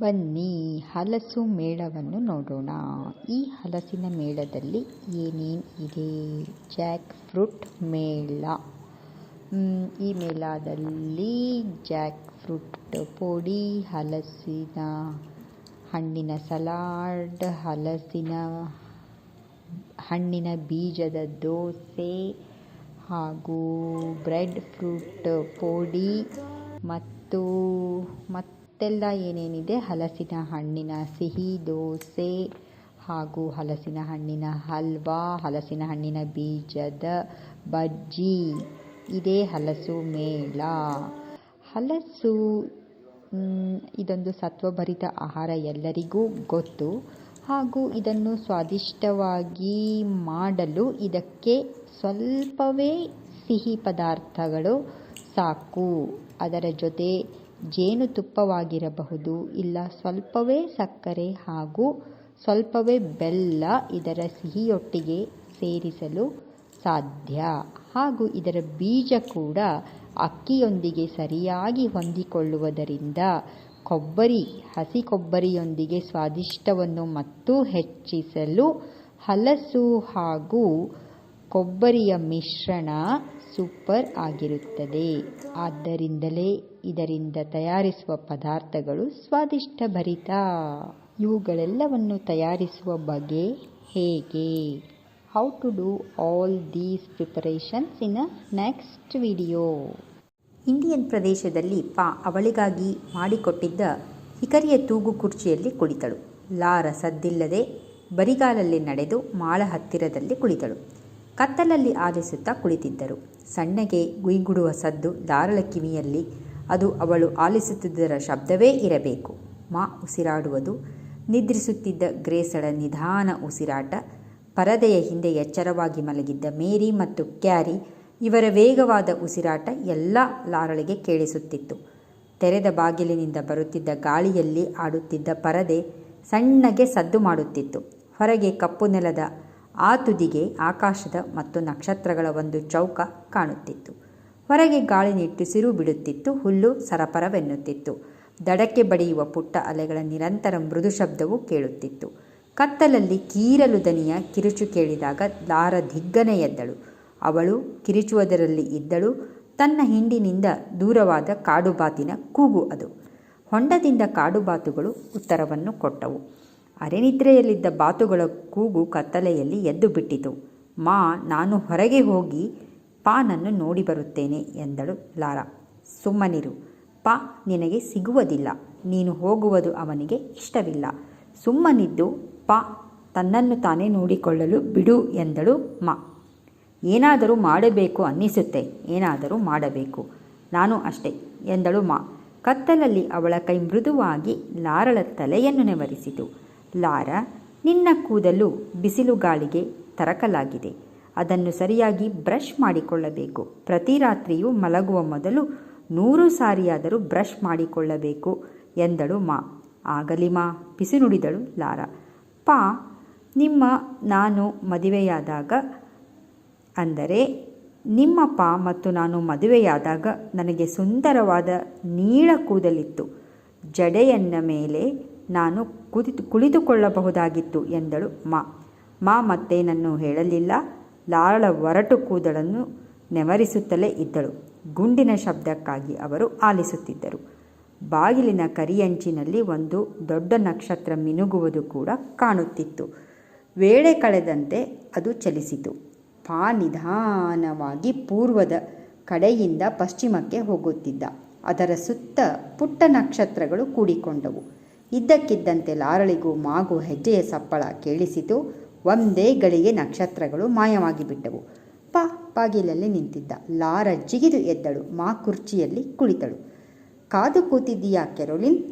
ಬನ್ನಿ, ಹಲಸು ಮೇಳವನ್ನು ನೋಡೋಣ. ಈ ಹಲಸಿನ ಮೇಳದಲ್ಲಿ ಏನೇನು ಇದೆ? ಜಾಕ್ ಫ್ರೂಟ್ ಮೇಳ ಈ ಮೇಳದಲ್ಲಿ ಜಾಕ್ ಫ್ರೂಟ್ ಪುಡಿ, ಹಲಸಿನ ಹಣ್ಣಿನ ಸಲಾಡ್, ಹಲಸಿನ ಹಣ್ಣಿನ ಬೀಜದ ದೋಸೆ ಹಾಗೂ ಬ್ರೆಡ್ ಫ್ರೂಟ್ ಪುಡಿ ಮತ್ತು ಮತ್ತೆಲ್ಲ ಏನೇನಿದೆ? ಹಲಸಿನ ಹಣ್ಣಿನ ಸಿಹಿ, ದೋಸೆ ಹಾಗೂ ಹಲಸಿನ ಹಣ್ಣಿನ ಹಲ್ವಾ, ಹಲಸಿನ ಹಣ್ಣಿನ ಬೀಜದ ಬಜ್ಜಿ. ಇದೇ ಹಲಸು ಮೇಳ. ಹಲಸು ಇದೊಂದು ಸತ್ವಭರಿತ ಆಹಾರ ಎಲ್ಲರಿಗೂ ಗೊತ್ತು. ಹಾಗೂ ಇದನ್ನು ಸ್ವಾದಿಷ್ಟವಾಗಿ ಮಾಡಲು ಇದಕ್ಕೆ ಸ್ವಲ್ಪವೇ ಸಿಹಿ ಪದಾರ್ಥಗಳು ಸಾಕು. ಅದರ ಜೊತೆ ಜೇನುತುಪ್ಪವಾಗಿರಬಹುದು ಇಲ್ಲ ಸ್ವಲ್ಪವೇ ಸಕ್ಕರೆ ಹಾಗೂ ಸ್ವಲ್ಪವೇ ಬೆಲ್ಲ ಇದರ ಸಿಹಿಯೊಟ್ಟಿಗೆ ಸೇರಿಸಲು ಸಾಧ್ಯ. ಹಾಗೂ ಇದರ ಬೀಜ ಕೂಡ ಅಕ್ಕಿಯೊಂದಿಗೆ ಸರಿಯಾಗಿ ಹೊಂದಿಕೊಳ್ಳುವುದರಿಂದ ಕೊಬ್ಬರಿ, ಹಸಿ ಕೊಬ್ಬರಿಯೊಂದಿಗೆ ಸ್ವಾದಿಷ್ಟವನ್ನು ಮತ್ತೂ ಹೆಚ್ಚಿಸಲು ಹಲಸು ಹಾಗೂ ಕೊಬ್ಬರಿಯ ಮಿಶ್ರಣ ಸೂಪರ್ ಆಗಿರುತ್ತದೆ. ಆದ್ದರಿಂದಲೇ ಇದರಿಂದ ತಯಾರಿಸುವ ಪದಾರ್ಥಗಳು ಸ್ವಾದಿಷ್ಟಭರಿತ. ಇವುಗಳೆಲ್ಲವನ್ನು ತಯಾರಿಸುವ ಬಗೆ ಹೇಗೆ? How to do all these preparations in a next video Indian ಪ್ರದೇಶದಲ್ಲಿ ಪಾ ಅವಳಿಗಾಗಿ ಮಾಡಿಕೊಟ್ಟಿದ್ದ ಹಿಕರಿಯ ತೂಗು ಕುರ್ಚಿಯಲ್ಲಿ ಕುಳಿತಳು. ಲಾರ ಸದ್ದಿಲ್ಲದೆ ಬರಿಗಾಲಲ್ಲಿ ನಡೆದು ಮಾಳ ಹತ್ತಿರದಲ್ಲಿ ಕುಳಿತಳು. ಕತ್ತಲಲ್ಲಿ ಆಲಿಸುತ್ತಾ ಕುಳಿತಿದ್ದರು. ಸಣ್ಣಗೆ ಗುಯ್ಗುಡುವ ಸದ್ದು ದಾರಳ ಕಿವಿಯಲ್ಲಿ, ಅದು ಅವಳು ಆಲಿಸುತ್ತಿದ್ದರ ಶಬ್ದವೇ ಇರಬೇಕು. ಮಾ ಉಸಿರಾಡುವುದು, ನಿದ್ರಿಸುತ್ತಿದ್ದ ಗ್ರೇಸಳ ನಿಧಾನ ಉಸಿರಾಟ, ಪರದೆಯ ಹಿಂದೆ ಎಚ್ಚರವಾಗಿ ಮಲಗಿದ್ದ ಮೇರಿ ಮತ್ತು ಕ್ಯಾರಿ ಇವರ ವೇಗವಾದ ಉಸಿರಾಟ ಎಲ್ಲ ಲಾರಳಿಗೆ ಕೇಳಿಸುತ್ತಿತ್ತು. ತೆರೆದ ಬಾಗಿಲಿನಿಂದ ಬರುತ್ತಿದ್ದ ಗಾಳಿಯಲ್ಲಿ ಆಡುತ್ತಿದ್ದ ಪರದೆ ಸಣ್ಣಗೆ ಸದ್ದು ಮಾಡುತ್ತಿತ್ತು. ಹೊರಗೆ ಕಪ್ಪು ನೆಲದ ಆ ತುದಿಗೆ ಆಕಾಶದ ಮತ್ತು ನಕ್ಷತ್ರಗಳ ಒಂದು ಚೌಕ ಕಾಣುತ್ತಿತ್ತು. ಹೊರಗೆ ಗಾಳಿ ನಿಟ್ಟುಸಿರು ಬಿಡುತ್ತಿತ್ತು ಹುಲ್ಲು ಸರಪರವೆನ್ನುತ್ತಿತ್ತು. ದಡಕ್ಕೆ ಬಡಿಯುವ ಪುಟ್ಟ ಅಲೆಗಳ ನಿರಂತರ ಮೃದು ಶಬ್ದವು ಕೇಳುತ್ತಿತ್ತು. ಕತ್ತಲಲ್ಲಿ ಕೀರಲು ದನಿಯ ಕಿರುಚು ಕೇಳಿದಾಗ ಲಾರ ದಿಗ್ಗನೆ ಎದ್ದಳು. ಅವಳು ಕಿರಿಚುವುದರಲ್ಲಿ ಇದ್ದಳು, ತನ್ನ ಹಿಂಡಿನಿಂದ ದೂರವಾದ ಕಾಡುಬಾತಿನ ಕೂಗು ಅದು. ಹೊಂಡದಿಂದ ಕಾಡುಬಾತುಗಳು ಉತ್ತರವನ್ನು ಕೊಟ್ಟವು. ಅರೆನಿದ್ರೆಯಲ್ಲಿದ್ದ ಬಾತುಗಳ ಕೂಗು ಕತ್ತಲೆಯಲ್ಲಿ ಎದ್ದು ಬಿಟ್ಟಿತು. ಮಾ, ನಾನು ಹೊರಗೆ ಹೋಗಿ ಪಾನನ್ನು ನೋಡಿ ಬರುತ್ತೇನೆ ಎಂದಳು ಲಾರಾ. ಸುಮ್ಮನಿರು. ಪಾ, ನಿನಗೆ ಸಿಗುವುದಿಲ್ಲ. ನೀನು ಹೋಗುವುದು ಅವನಿಗೆ ಇಷ್ಟವಿಲ್ಲ. ಸುಮ್ಮನಿದ್ದು, ಪಾ, ತನ್ನನ್ನು ತಾನೇ ನೋಡಿಕೊಳ್ಳಲು ಬಿಡು ಎಂದಳು ಮಾ. ಏನಾದರೂ ಮಾಡಬೇಕು ಅನ್ನಿಸುತ್ತೆ. ಏನಾದರೂ ಮಾಡಬೇಕು. ನಾನು ಅಷ್ಟೇ ಎಂದಳು ಮಾ. ಕತ್ತಲಲ್ಲಿ ಅವಳ ಕೈ ಮೃದುವಾಗಿ ಲಾರಳ ತಲೆಯನ್ನು ನೆವರಿಸಿತು. ಲಾರ, ನಿನ್ನ ಕೂದಲು ಬಿಸಿಲು ಗಾಳಿಗೆ ತರಕಲಾಗಿದೆ. ಅದನ್ನು ಸರಿಯಾಗಿ ಬ್ರಷ್ ಮಾಡಿಕೊಳ್ಳಬೇಕು. ಪ್ರತಿ ರಾತ್ರಿಯೂ ಮಲಗುವ ಮೊದಲು ನೂರು ಸಾರಿಯಾದರೂ ಬ್ರಷ್ ಮಾಡಿಕೊಳ್ಳಬೇಕು ಎಂದಳು ಮಾ. ಆಗಲಿ ಮಾ ನುಡಿದಳು ಲಾರ. ಪಾ, ನಿಮ್ಮ ನಾನು ಮದುವೆಯಾದಾಗ ಅಂದರೆ ನಿಮ್ಮ ಪಾ ಮತ್ತು ನಾನು ಮದುವೆಯಾದಾಗ ನನಗೆ ಸುಂದರವಾದ ನೀಳ ಕೂದಲಿತ್ತು. ಜಡೆಯನ್ನ ಮೇಲೆ ನಾನು ಕುಳಿತು ಕುಳಿತುಕೊಳ್ಳಬಹುದಾಗಿತ್ತು ಎಂದಳು ಮಾ. ಮಾ ಮತ್ತೇನನ್ನು ಹೇಳಲಿಲ್ಲ. ಲಾಳ ಒರಟು ಕೂದಲನ್ನು ನೆವರಿಸುತ್ತಲೇ ಇದ್ದಳು. ಗುಂಡಿನ ಶಬ್ದಕ್ಕಾಗಿ ಅವರು ಆಲಿಸುತ್ತಿದ್ದರು. ಬಾಗಿಲಿನ ಕರಿಯಂಚಿನಲ್ಲಿ ಒಂದು ದೊಡ್ಡ ನಕ್ಷತ್ರ ಮಿನುಗುವುದು ಕೂಡ ಕಾಣುತ್ತಿತ್ತು. ವೇಳೆ ಕಳೆದಂತೆ ಅದು ಚಲಿಸಿತು. ಪಾ ನಿಧಾನವಾಗಿ ಪೂರ್ವದ ಕಡೆಯಿಂದ ಪಶ್ಚಿಮಕ್ಕೆ ಹೋಗುತ್ತಿದ್ದ. ಅದರ ಸುತ್ತ ಪುಟ್ಟ ನಕ್ಷತ್ರಗಳು ಕೂಡಿಕೊಂಡವು. ಇದ್ದಕ್ಕಿದ್ದಂತೆ ಲಾರಳಿಗೂ ಮಾಗು ಹೆಜ್ಜೆಯ ಸಪ್ಪಳ ಕೇಳಿಸಿತು. ಒಂದೇ ಗಳಿಗೆ ನಕ್ಷತ್ರಗಳು ಮಾಯವಾಗಿ ಬಿಟ್ಟವು. ಪಾ ಬಾಗಿಲಲ್ಲಿ ನಿಂತಿದ್ದ ಲಾರ ಜಿಗಿದು ಎದ್ದಳು. ಮಾ ಕುರ್ಚಿಯಲ್ಲಿ ಕುಳಿತಳು. ಕಾದು ಕೂತಿದ್ದೀಯಾ ಕೆರೋಲಿನ್?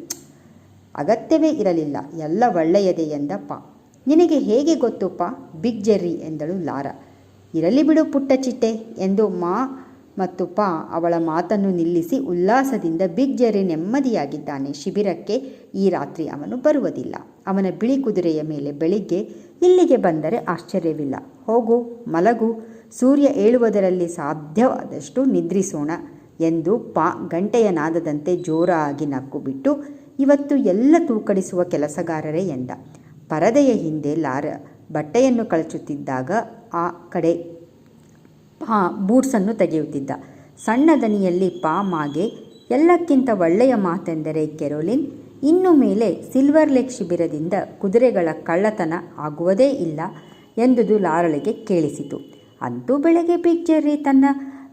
ಅಗತ್ಯವೇ ಇರಲಿಲ್ಲ. ಎಲ್ಲ ಒಳ್ಳೆಯದೇ ಎಂದ ಪಾ. ನಿನಗೆ ಹೇಗೆ ಗೊತ್ತು ಪಾ? ಬಿಗ್ ಜೆರ್ರಿ ಎಂದಳು ಲಾರ. ಇರಲಿ ಬಿಡು ಪುಟ್ಟ ಚಿಟ್ಟೆ ಎಂದು ಮಾ ಮತ್ತು ಪಾ ಅವಳ ಮಾತನ್ನು ನಿಲ್ಲಿಸಿ ಉಲ್ಲಾಸದಿಂದ ಬಿಗ್ ಜೆರ್ರಿ ನೆಮ್ಮದಿಯಾಗಿದ್ದಾನೆ. ಶಿಬಿರಕ್ಕೆ ಈ ರಾತ್ರಿ ಅವನು ಬರುವುದಿಲ್ಲ. ಅವನ ಬಿಳಿ ಕುದುರೆಯ ಮೇಲೆ ಬೆಳಿಗ್ಗೆ ಇಲ್ಲಿಗೆ ಬಂದರೆ ಆಶ್ಚರ್ಯವಿಲ್ಲ. ಹೋಗು, ಮಲಗು. ಸೂರ್ಯ ಏಳುವುದರಲ್ಲಿ ಸಾಧ್ಯವಾದಷ್ಟು ನಿದ್ರಿಸೋಣ ಎಂದು ಪಾ ಗಂಟೆಯ ನಾದದಂತೆ ಜೋರಾಗಿ ನಕ್ಕು ಬಿಟ್ಟು, ಇವತ್ತು ಎಲ್ಲ ತೂಕಡಿಸುವ ಕೆಲಸಗಾರರೇ ಎಂದ. ಪರದೆಯ ಹಿಂದೆ ಲಾರ ಬಟ್ಟೆಯನ್ನು ಕಳಚುತ್ತಿದ್ದಾಗ ಆ ಕಡೆ ಪಾ ಬೂಟ್ಸನ್ನು ತೆಗೆಯುತ್ತಿದ್ದ. ಸಣ್ಣ ದನಿಯಲ್ಲಿ ಪಾಮಾಗೆ ಎಲ್ಲಕ್ಕಿಂತ ಒಳ್ಳೆಯ ಮಾತೆಂದರೆ ಕೆರೋಲಿನ್. ಇನ್ನು ಮೇಲೆ ಸಿಲ್ವರ್ ಲೇಕ್ ಶಿಬಿರದಿಂದ ಕುದುರೆಗಳ ಕಳ್ಳತನ ಆಗುವುದೇ ಇಲ್ಲ ಎಂದುದು ಲಾರಳಿಗೆ ಕೇಳಿಸಿತು. ಅಂತೂ ಬೆಳಗ್ಗೆ ಪಿಕ್ಚರ್ರಿ ತನ್ನ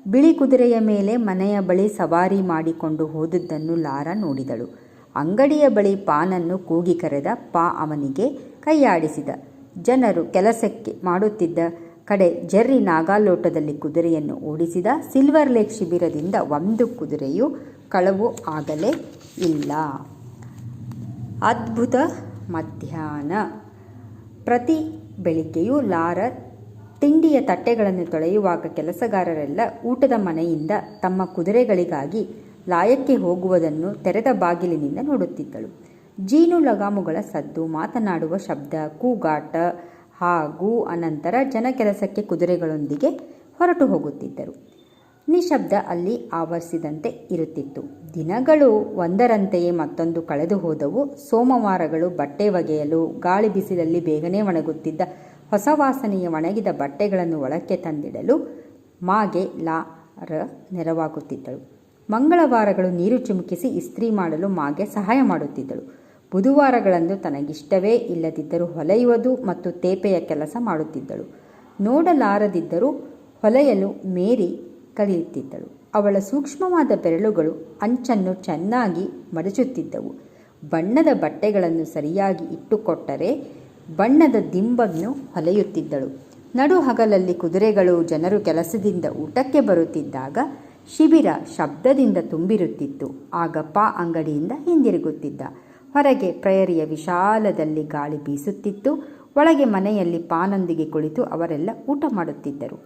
ಬಿಳಿ ಕುದುರೆಯ ಮೇಲೆ ಮನೆಯ ಬಳಿ ಸವಾರಿ ಮಾಡಿಕೊಂಡು ಹೋದುದನ್ನು ಲಾರ ನೋಡಿದಳು. ಅಂಗಡಿಯ ಬಳಿ ಪಾನನ್ನು ಕೂಗಿ ಕರೆದ ಪಾ ಅವನಿಗೆ ಕೈಯಾಡಿಸಿದ. ಜನರು ಕೆಲಸಕ್ಕೆ ಮಾಡುತ್ತಿದ್ದ ಕಡೆ ಜೆರ್ರಿ ನಾಗಾಲೋಟದಲ್ಲಿ ಕುದುರೆಯನ್ನು ಓಡಿಸಿದ ಸಿಲ್ವರ್ ಲೇಕ್ ಶಿಬಿರದಿಂದ ಒಂದು ಕುದುರೆಯು ಕಳವು ಆಗಲೇ ಇಲ್ಲ. ಅದ್ಭುತ ಮಧ್ಯಾಹ್ನ. ಪ್ರತಿ ಬೆಳಿಗ್ಗೆಯೂ ಲಾರ ತಿಂಡಿಯ ತಟ್ಟೆಗಳನ್ನು ತೊಳೆಯುವಾಗ ಕೆಲಸಗಾರರೆಲ್ಲ ಊಟದ ಮನೆಯಿಂದ ತಮ್ಮ ಕುದುರೆಗಳಿಗಾಗಿ ಲಾಯಕ್ಕೆ ಹೋಗುವುದನ್ನು ತೆರೆದ ಬಾಗಿಲಿನಿಂದ ನೋಡುತ್ತಿದ್ದಳು. ಜೀನು ಲಗಾಮುಗಳ ಸದ್ದು, ಮಾತನಾಡುವ ಶಬ್ದ, ಕೂಗಾಟ ಹಾಗೂ ಅನಂತರ ಜನ ಕೆಲಸಕ್ಕೆ ಕುದುರೆಗಳೊಂದಿಗೆ ಹೊರಟು ಹೋಗುತ್ತಿದ್ದರು. ನಿಶಬ್ದ ಅಲ್ಲಿ ಆವರಿಸಿದಂತೆ ಇರುತ್ತಿತ್ತು. ದಿನಗಳು ಒಂದರಂತೆಯೇ ಮತ್ತೊಂದು ಕಳೆದು ಹೋದವು. ಸೋಮವಾರಗಳು ಬಟ್ಟೆ ಒಗೆಯಲು, ಗಾಳಿ ಬಿಸಿಲಲ್ಲಿ ಬೇಗನೆ ಒಣಗುತ್ತಿದ್ದ ಹೊಸ ವಾಸನೆಯ ಒಣಗಿದ ಬಟ್ಟೆಗಳನ್ನು ಒಳಕ್ಕೆ ತಂದಿಡಲು ಮಾಗೆ ಲಾರ ನೆರವಾಗುತ್ತಿದ್ದಳು. ಮಂಗಳವಾರಗಳು ನೀರು ಚಿಮುಕಿಸಿ ಇಸ್ತ್ರಿ ಮಾಡಲು ಮಾಗೆ ಸಹಾಯ ಮಾಡುತ್ತಿದ್ದಳು. ಬುಧವಾರಗಳಂದು ತನಗಿಷ್ಟವೇ ಇಲ್ಲದಿದ್ದರೂ ಹೊಲೆಯುವುದು ಮತ್ತು ತೇಪೆಯ ಕೆಲಸ ಮಾಡುತ್ತಿದ್ದಳು. ನೋಡಲಾರದಿದ್ದರೂ ಹೊಲೆಯಲು ಮೇರಿ ಕಲಿಯುತ್ತಿದ್ದಳು ಅವಳ ಸೂಕ್ಷ್ಮವಾದ ಬೆರಳುಗಳು ಅಂಚನ್ನು ಚೆನ್ನಾಗಿ ಮಡಚುತ್ತಿದ್ದವು. ಬಣ್ಣದ ಬಟ್ಟೆಗಳನ್ನು ಸರಿಯಾಗಿ ಇಟ್ಟುಕೊಟ್ಟರೆ ಬಣ್ಣದ ದಿಂಬನ್ನು ಹೊಲೆಯುತ್ತಿದ್ದಳು. ನಡು ಹಗಲಲ್ಲಿ ಕುದುರೆಗಳು ಜನರು ಕೆಲಸದಿಂದ ಊಟಕ್ಕೆ ಬರುತ್ತಿದ್ದಾಗ ಶಿಬಿರ ಶಬ್ದದಿಂದ ತುಂಬಿರುತ್ತಿತ್ತು. ಆಗ ಪಾ ಅಂಗಡಿಯಿಂದ ಹಿಂದಿರುಗುತ್ತಿದ್ದ. ಹೊರಗೆ ಪ್ರಯರಿಯ ವಿಶಾಲದಲ್ಲಿ ಗಾಳಿ ಬೀಸುತ್ತಿತ್ತು. ಒಳಗೆ ಮನೆಯಲ್ಲಿ ಪಾನೊಂದಿಗೆ ಕುಳಿತು ಅವರೆಲ್ಲ ಊಟ ಮಾಡುತ್ತಿದ್ದರು.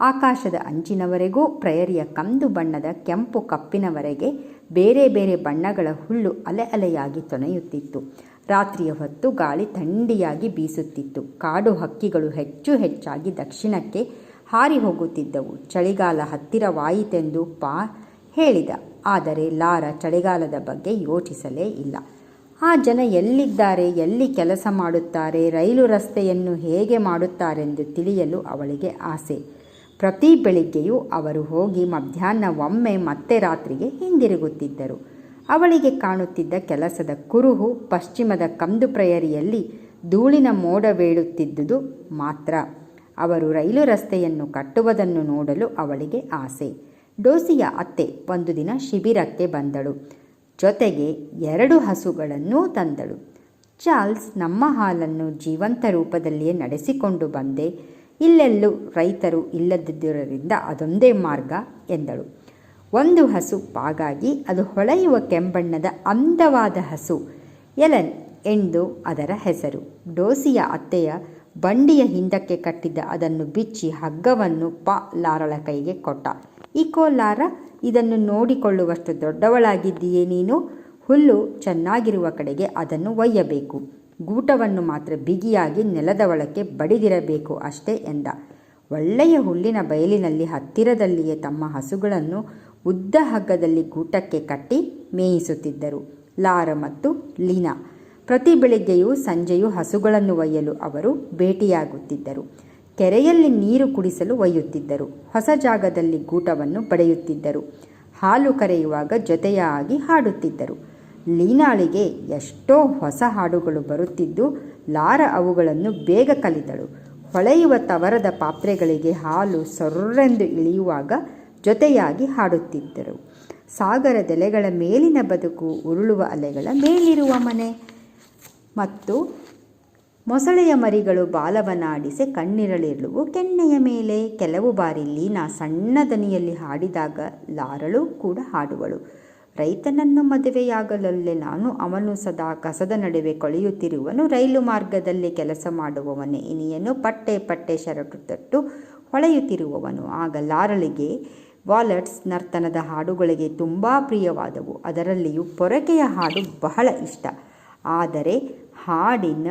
ಆಕಾಶದ ಅಂಚಿನವರೆಗೂ ಪ್ರಯರಿಯ ಕಂದು ಬಣ್ಣದ ಕೆಂಪು ಕಪ್ಪಿನವರೆಗೆ ಬೇರೆ ಬೇರೆ ಬಣ್ಣಗಳ ಹುಲ್ಲು ಅಲೆ ಅಲೆಯಾಗಿ ತೊನೆಯುತ್ತಿತ್ತು. ರಾತ್ರಿಯ ಹೊತ್ತು ಗಾಳಿ ಥಂಡಿಯಾಗಿ ಬೀಸುತ್ತಿತ್ತು. ಕಾಡು ಹಕ್ಕಿಗಳು ಹೆಚ್ಚು ಹೆಚ್ಚಾಗಿ ದಕ್ಷಿಣಕ್ಕೆ ಹಾರಿ ಹೋಗುತ್ತಿದ್ದವು. ಚಳಿಗಾಲ ಹತ್ತಿರವಾಯಿತೆಂದು ಪಾ ಹೇಳಿದ. ಆದರೆ ಲಾರ ಚಳಿಗಾಲದ ಬಗ್ಗೆ ಯೋಚಿಸಲೇ ಇಲ್ಲ. ಆ ಜನ ಎಲ್ಲಿದ್ದಾರೆ, ಎಲ್ಲಿ ಕೆಲಸ ಮಾಡುತ್ತಾರೆ, ರೈಲು ರಸ್ತೆಯನ್ನು ಹೇಗೆ ಮಾಡುತ್ತಾರೆಂದು ತಿಳಿಯಲು ಅವಳಿಗೆ ಆಸೆ. ಪ್ರತಿ ಬೆಳಿಗ್ಗೆಯೂ ಅವರು ಹೋಗಿ ಮಧ್ಯಾಹ್ನ ಒಮ್ಮೆ ಮತ್ತೆ ರಾತ್ರಿಗೆ ಹಿಂದಿರುಗುತ್ತಿದ್ದರು. ಅವಳಿಗೆ ಕಾಣುತ್ತಿದ್ದ ಕೆಲಸದ ಕುರುಹು ಪಶ್ಚಿಮದ ಕಂದು ಪ್ರಯರಿಯಲ್ಲಿ ಧೂಳಿನ ಮೋಡವೇಳುತ್ತಿದ್ದುದು ಮಾತ್ರ. ಅವರು ರೈಲು ರಸ್ತೆಯನ್ನು ಕಟ್ಟುವುದನ್ನು ನೋಡಲು ಅವಳಿಗೆ ಆಸೆ. ಡೋಸಿಯ ಅತ್ತೆ ಒಂದು ದಿನ ಶಿಬಿರಕ್ಕೆ ಬಂದಳು. ಜೊತೆಗೆ ಎರಡು ಹಸುಗಳನ್ನೂ ತಂದಳು. ಚಾರ್ಲ್ಸ್ ನಮ್ಮ ಹಾಲನ್ನು ಜೀವಂತ ರೂಪದಲ್ಲಿಯೇ ನಡೆಸಿಕೊಂಡು ಬಂದೆ. ಇಲ್ಲೆಲ್ಲೂ ರೈತರು ಇಲ್ಲದಿದ್ದರಿಂದ ಅದೊಂದೇ ಮಾರ್ಗ ಎಂದಳು. ಒಂದು ಹಸು ಪಾಗಾಗಿ ಅದು ಹೊಳೆಯುವ ಕೆಂಬಣ್ಣದ ಅಂದವಾದ ಹಸು, ಎಲನ್ ಎಂದು ಅದರ ಹೆಸರು. ಡೋಸಿಯ ಅತ್ತೆಯ ಬಂಡಿಯ ಹಿಂದಕ್ಕೆ ಕಟ್ಟಿದ್ದ ಅದನ್ನು ಬಿಚ್ಚಿ ಹಗ್ಗವನ್ನು ಪ ಲಾರಳ ಕೈಗೆ ಕೊಟ್ಟ. ಇಕೋ ಲಾರ ಇದನ್ನು ನೋಡಿಕೊಳ್ಳುವಷ್ಟು ದೊಡ್ಡವಳಾಗಿದ್ದೀಯೇ ನೀನು? ಹುಲ್ಲು ಚೆನ್ನಾಗಿರುವ ಕಡೆಗೆ ಅದನ್ನು ಒಯ್ಯಬೇಕು. ಗೂಟವನ್ನು ಮಾತ್ರ ಬಿಗಿಯಾಗಿ ನೆಲದ ಒಳಕ್ಕೆ ಬಡಿದಿರಬೇಕು ಅಷ್ಟೇ ಎಂದ. ಒಳ್ಳೆಯ ಹುಲ್ಲಿನ ಬಯಲಿನಲ್ಲಿ ಹತ್ತಿರದಲ್ಲಿಯೇ ತಮ್ಮ ಹಸುಗಳನ್ನು ಉದ್ದ ಹಗ್ಗದಲ್ಲಿ ಗೂಟಕ್ಕೆ ಕಟ್ಟಿ ಮೇಯಿಸುತ್ತಿದ್ದರು. ಲಾರ ಮತ್ತು ಲೀನಾ. ಪ್ರತಿ ಬೆಳಿಗ್ಗೆಯೂ ಸಂಜೆಯೂ ಹಸುಗಳನ್ನು ಒಯ್ಯಲು ಅವರು ಭೇಟಿಯಾಗುತ್ತಿದ್ದರು. ಕೆರೆಯಲ್ಲಿ ನೀರು ಕುಡಿಸಲು ಒಯ್ಯುತ್ತಿದ್ದರು. ಹೊಸ ಜಾಗದಲ್ಲಿ ಗೂಟವನ್ನು ಪಡೆಯುತ್ತಿದ್ದರು. ಹಾಲು ಕರೆಯುವಾಗ ಜೊತೆಯಾಗಿ ಹಾಡುತ್ತಿದ್ದರು. ಲೀನಾಳಿಗೆ ಎಷ್ಟೋ ಹೊಸ ಹಾಡುಗಳು ಬರುತ್ತಿದ್ದು, ಲಾರ ಅವುಗಳನ್ನು ಬೇಗ ಕಲಿತಳು ಹೊಳೆಯುವ ತವರದ ಪಾತ್ರೆಗಳಿಗೆ ಹಾಲು ಸೊರ್ರೆಂದು ಇಳಿಯುವಾಗ ಜೊತೆಯಾಗಿ ಹಾಡುತ್ತಿದ್ದರು. ಸಾಗರದೆಲೆಗಳ ಮೇಲಿನ ಬದುಕು, ಉರುಳುವ ಅಲೆಗಳ ಮೇಲಿರುವ ಮನೆ. ಮತ್ತು ಮೊಸಳೆಯ ಮರಿಗಳು ಬಾಲವನಾಡಿಸಿ ಕಣ್ಣಿರಳಿರಲುವು ಕೆನ್ನೆಯ ಮೇಲೆ ಕೆಲವು ಬಾರಿ ಲೀನಾ ಸಣ್ಣ ದನಿಯಲ್ಲಿ ಹಾಡಿದಾಗ ಲಾರಳು ಕೂಡ ಹಾಡುವಳು. ರೈತನನ್ನು ಮದುವೆಯಾಗಲಲ್ಲೇ ನಾನು ಅವನು ಸದಾ ಕಸದ ನಡುವೆ ಕೊಳೆಯುತ್ತಿರುವನು. ರೈಲು ಮಾರ್ಗದಲ್ಲಿ ಕೆಲಸ ಮಾಡುವವನೇ ಇನಿಯನು. ಪಟ್ಟೆ ಪಟ್ಟೆ ಶರಟು ತಟ್ಟು ಹೊಳೆಯುತ್ತಿರುವವನು. ಆಗ ಲಾರಳಿಗೆ ವಾಲಟ್ಸ್ ನರ್ತನದ ಹಾಡುಗಳಿಗೆ ತುಂಬ ಪ್ರಿಯವಾದವು. ಅದರಲ್ಲಿಯೂ ಪೊರಕೆಯ ಹಾಡು ಬಹಳ ಇಷ್ಟ. ಆದರೆ ಹಾಡಿನ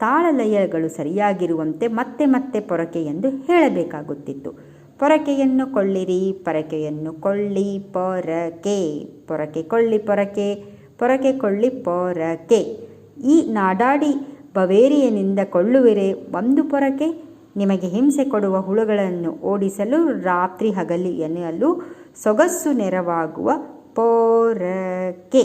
ತಾಳಲಯಗಳು ಸರಿಯಾಗಿರುವಂತೆ ಮತ್ತೆ ಮತ್ತೆ ಪೊರಕೆ ಎಂದು ಹೇಳಬೇಕಾಗುತ್ತಿತ್ತು. ಪೊರಕೆಯನ್ನು ಕೊಳ್ಳಿರಿ, ಪೊರಕೆಯನ್ನು ಕೊಳ್ಳಿ, ಪೊರಕೆ ಪೊರಕೆ ಕೊಳ್ಳಿ, ಪೊರಕೆ ಪೊರಕೆ ಕೊಳ್ಳಿ, ಪೊರಕೆ. ಈ ನಾಡಾಡಿ ಬವೇರಿಯನಿಂದ ಕೊಳ್ಳುವಿರೆ, ಒಂದು ಪೊರಕೆ ನಿಮಗೆ ಹಿಂಸೆ ಕೊಡುವ ಹುಳುಗಳನ್ನು ಓಡಿಸಲು ರಾತ್ರಿ ಹಗಲಿ ಎನ್ನಲು ಸೊಗಸ್ಸು ನೆರವಾಗುವ ಪೊರಕೆ.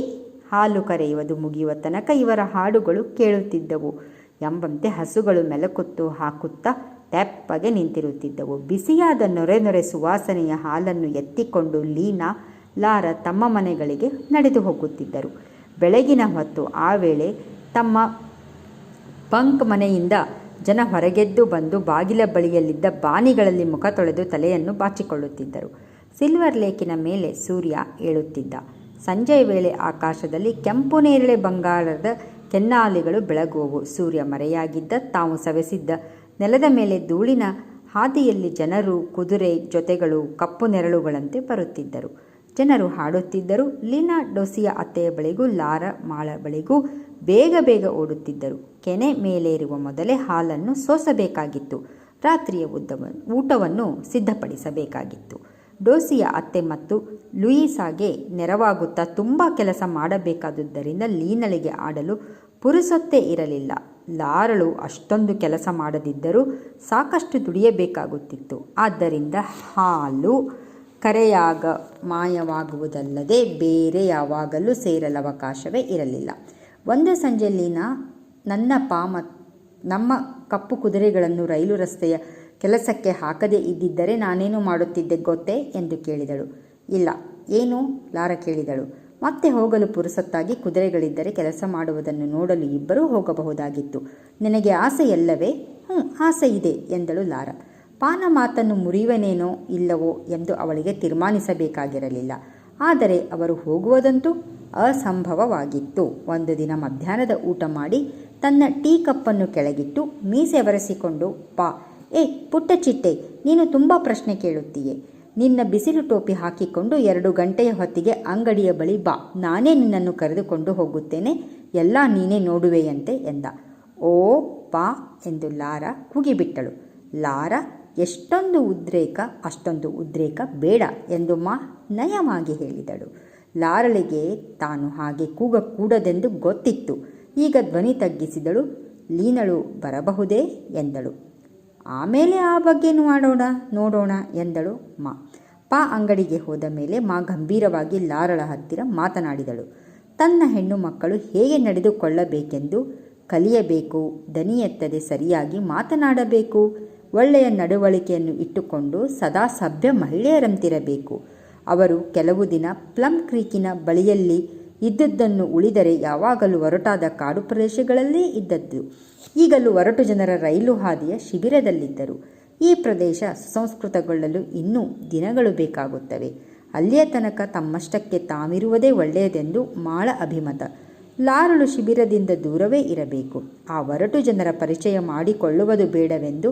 ಹಾಲು ಕರೆಯುವುದು ಮುಗಿಯುವ ತನಕ ಇವರ ಹಾಡುಗಳು ಕೇಳುತ್ತಿದ್ದವು. ಎಂಬಂತೆ ಹಸುಗಳು ಮೆಲಕುತ್ತು ಹಾಕುತ್ತಾ ತೆಪ್ಪಗೆ ನಿಂತಿರುತ್ತಿದ್ದವು. ಬಿಸಿಯಾದ ನೊರೆ ನೊರೆ ಸುವಾಸನೆಯ ಹಾಲನ್ನು ಎತ್ತಿಕೊಂಡು ಲೀನಾ, ಲಾರ ತಮ್ಮ ಮನೆಗಳಿಗೆ ನಡೆದು ಹೋಗುತ್ತಿದ್ದರು. ಬೆಳಗಿನ ಹೊತ್ತು ಆ ವೇಳೆ ತಮ್ಮ ಪಂಕ್ ಮನೆಯಿಂದ ಜನ ಹೊರಗೆದ್ದು ಬಂದು ಬಾಗಿಲ ಬಳಿಯಲ್ಲಿದ್ದ ಬಾನಿಗಳಲ್ಲಿ ಮುಖ ತೊಳೆದು ತಲೆಯನ್ನು ಬಾಚಿಕೊಳ್ಳುತ್ತಿದ್ದರು. ಸಿಲ್ವರ್ ಲೇಕಿನ ಮೇಲೆ ಸೂರ್ಯ ಏಳುತ್ತಿದ್ದ. ಸಂಜೆಯ ವೇಳೆ ಆಕಾಶದಲ್ಲಿ ಕೆಂಪು ನೇರಳೆ ಬಂಗಾರದ ಕೆನ್ನಾಲಿಗಳು ಬೆಳಗುವವು. ಸೂರ್ಯ ಮರೆಯಾಗಿದ್ದ, ತಾವು ಸವೆಸಿದ್ದ ನೆಲದ ಮೇಲೆ ಧೂಳಿನ ಹಾದಿಯಲ್ಲಿ ಜನರು ಕುದುರೆ ಜೊತೆಗಳು ಕಪ್ಪು ನೆರಳುಗಳಂತೆ ಬರುತ್ತಿದ್ದರು. ಜನರು ಹಾಡುತ್ತಿದ್ದರು, ಲೀನಾ ಡೋಸಿಯ ಅತ್ತೆಯ ಬಳಿಗೂ, ಲಾರ ಮಾಳ ಬಳಿಗೂ ಬೇಗ ಬೇಗ ಓಡುತ್ತಿದ್ದರು. ಕೆನೆ ಮೇಲೇರುವ ಮೊದಲೇ ಹಾಲನ್ನು ಸೋಸಬೇಕಾಗಿತ್ತು. ರಾತ್ರಿಯ ಉದ್ದವ, ಊಟವನ್ನು ಸಿದ್ಧಪಡಿಸಬೇಕಾಗಿತ್ತು. ಡೋಸಿಯ ಅತ್ತೆ ಮತ್ತು ಲೂಯಿಸಾಗೆ ನೆರವಾಗುತ್ತಾ ತುಂಬ ಕೆಲಸ ಮಾಡಬೇಕಾದುದರಿಂದ ಲೀನಳಿಗೆ ಆಡಲು ಪುರುಸೊತ್ತೇ ಇರಲಿಲ್ಲ. ಲಾರಳು ಅಷ್ಟೊಂದು ಕೆಲಸ ಮಾಡದಿದ್ದರೂ ಸಾಕಷ್ಟು ದುಡಿಯಬೇಕಾಗುತ್ತಿತ್ತು. ಆದ್ದರಿಂದ ಹಾಲು ಕರೆಯಾಗ ಮಾಯವಾಗುವುದಲ್ಲದೆ ಬೇರೆ ಯಾವಾಗಲೂ ಸೇರಲು ಅವಕಾಶವೇ ಇರಲಿಲ್ಲ. ಒಂದು ಸಂಜೆ ಲೀನಾ ನನ್ನ ಪಾಮ, ನಮ್ಮ ಕಪ್ಪು ಕುದುರೆಗಳನ್ನು ರೈಲು ರಸ್ತೆಯ ಕೆಲಸಕ್ಕೆ ಹಾಕದೇ ಇದ್ದಿದ್ದರೆ ನಾನೇನು ಮಾಡುತ್ತಿದ್ದೆ ಗೊತ್ತೇ? ಎಂದು ಕೇಳಿದಳು. ಇಲ್ಲ, ಏನು? ಲಾರ ಕೇಳಿದಳು. ಮತ್ತೆ ಹೋಗಲು ಪುರುಸತ್ತಾಗಿ ಕುದುರೆಗಳಿದ್ದರೆ ಕೆಲಸ ಮಾಡುವುದನ್ನು ನೋಡಲು ಇಬ್ಬರೂ ಹೋಗಬಹುದಾಗಿತ್ತು. ನಿನಗೆ ಆಸೆಯಲ್ಲವೇ? ಹ್ಞೂ, ಆಸೆ ಇದೆ, ಎಂದಳು ಲಾರ. ಪಾನ ಮಾತನ್ನು ಮುರಿಯುವನೇನೋ ಇಲ್ಲವೋ ಎಂದು ಅವಳಿಗೆ ತೀರ್ಮಾನಿಸಬೇಕಾಗಿರಲಿಲ್ಲ. ಆದರೆ ಅವರು ಹೋಗುವುದಂತೂ ಅಸಂಭವವಾಗಿತ್ತು. ಒಂದು ದಿನ ಮಧ್ಯಾಹ್ನದ ಊಟ ಮಾಡಿ ತನ್ನ ಟೀ ಕಪ್ಪನ್ನು ಕೆಳಗಿಟ್ಟು ಮೀಸೆ ಬರೆಸಿಕೊಂಡು ಪಾ, ಏ ಪುಟ್ಟ ಚಿಟ್ಟೆ ನೀನು ತುಂಬ ಪ್ರಶ್ನೆ ಕೇಳುತ್ತೀಯೆ. ನಿನ್ನ ಬಿಸಿಲು ಟೋಪಿ ಹಾಕಿಕೊಂಡು ಎರಡು ಗಂಟೆಯ ಹೊತ್ತಿಗೆ ಅಂಗಡಿಯ ಬಳಿ ಬಾ. ನಾನೇ ನಿನ್ನನ್ನು ಕರೆದುಕೊಂಡು ಹೋಗುತ್ತೇನೆ. ಎಲ್ಲ ನೀನೇ ನೋಡುವೆಯಂತೆ ಎಂದ. ಓ, ಪಾ ಎಂದು ಲಾರ ಕೂಗಿಬಿಟ್ಟಳು. ಲಾರ, ಎಷ್ಟೊಂದು ಉದ್ರೇಕ, ಅಷ್ಟೊಂದು ಉದ್ರೇಕ ಬೇಡ ಎಂದು ಮಾ ನಯವಾಗಿ ಹೇಳಿದಳು. ಲಾರಳಿಗೆ ತಾನು ಹಾಗೆ ಕೂಗ ಕೂಡದೆಂದು ಗೊತ್ತಿತ್ತು. ಈಗ ಧ್ವನಿ ತಗ್ಗಿಸಿದಳು. ಲೀನಳು ಬರಬಹುದೇ ಎಂದಳು. ಆಮೇಲೆ ಆ ಬಗ್ಗೆ ಮಾಡೋಣ, ನೋಡೋಣ ಎಂದಳು ಮಾ. ಪಾ ಅಂಗಡಿಗೆ ಹೋದ ಮೇಲೆ ಮಾ ಗಂಭೀರವಾಗಿ ಲಾರಳ ಹತ್ತಿರ ಮಾತನಾಡಿದಳು. ತನ್ನ ಹೆಣ್ಣು ಮಕ್ಕಳು ಹೇಗೆ ನಡೆದುಕೊಳ್ಳಬೇಕೆಂದು ಕಲಿಯಬೇಕು ದನಿಯೆತ್ತದೆ ಸರಿಯಾಗಿ ಮಾತನಾಡಬೇಕು, ಒಳ್ಳೆಯ ನಡವಳಿಕೆಯನ್ನು ಇಟ್ಟುಕೊಂಡು ಸದಾ ಸಭ್ಯ ಮಹಿಳೆಯರಂತಿರಬೇಕು. ಅವರು ಕೆಲವು ದಿನ ಪ್ಲಮ್ ಕ್ರೀಕಿನ ಬಳಿಯಲ್ಲಿ ಇದ್ದದ್ದನ್ನು ಉಳಿದರೆ ಯಾವಾಗಲೂ ಒರಟಾದ ಕಾಡು ಪ್ರದೇಶಗಳಲ್ಲೇ ಇದ್ದದ್ದು. ಈಗಲೂ ಒರಟು ಜನರ ರೈಲು ಹಾದಿಯ ಶಿಬಿರದಲ್ಲಿದ್ದರು. ಈ ಪ್ರದೇಶ ಸುಸಂಸ್ಕೃತಗೊಳ್ಳಲು ಇನ್ನೂ ದಿನಗಳು ಬೇಕಾಗುತ್ತವೆ. ಅಲ್ಲಿಯ ತನಕ ತಮ್ಮಷ್ಟಕ್ಕೆ ತಾಮಿರುವುದೇ ಒಳ್ಳೆಯದೆಂದು ಮಾಳ ಅಭಿಮತ. ಲಾರಳು ಶಿಬಿರದಿಂದ ದೂರವೇ ಇರಬೇಕು. ಆ ಒರಟು ಜನರ ಪರಿಚಯ ಮಾಡಿಕೊಳ್ಳುವುದು ಬೇಡವೆಂದು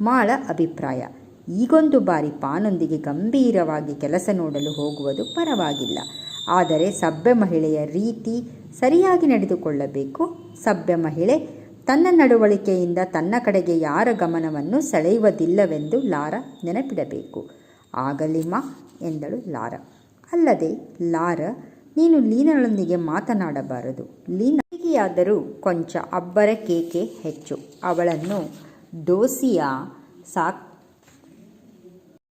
ಮಾಳ ಅಭಿಪ್ರಾಯ. ಈಗೊಂದು ಬಾರಿ ಪಾನೊಂದಿಗೆ ಗಂಭೀರವಾಗಿ ಕೆಲಸ ನೋಡಲು ಹೋಗುವುದು ಪರವಾಗಿಲ್ಲ. ಆದರೆ ಸಭ್ಯ ಮಹಿಳೆಯ ರೀತಿ ಸರಿಯಾಗಿ ನಡೆದುಕೊಳ್ಳಬೇಕು. ಸಭ್ಯ ಮಹಿಳೆ ತನ್ನ ನಡವಳಿಕೆಯಿಂದ ತನ್ನ ಕಡೆಗೆ ಯಾರ ಗಮನವನ್ನು ಸೆಳೆಯುವುದಿಲ್ಲವೆಂದು ಲಾರ ನೆನಪಿಡಬೇಕು. ಆಗಲಿಮ್ಮ ಎಂದಳು ಲಾರ. ಅಲ್ಲದೆ, ಲಾರ, ನೀನು ಲೀನಳೊಂದಿಗೆ ಮಾತನಾಡಬಾರದು. ಲೀನಿಗೆಯಾದರೂ ಕೊಂಚ ಅಬ್ಬರ ಕೇಕೆ ಹೆಚ್ಚು. ಅವಳನ್ನು ದೋಸಿಯ ಸಾಕ್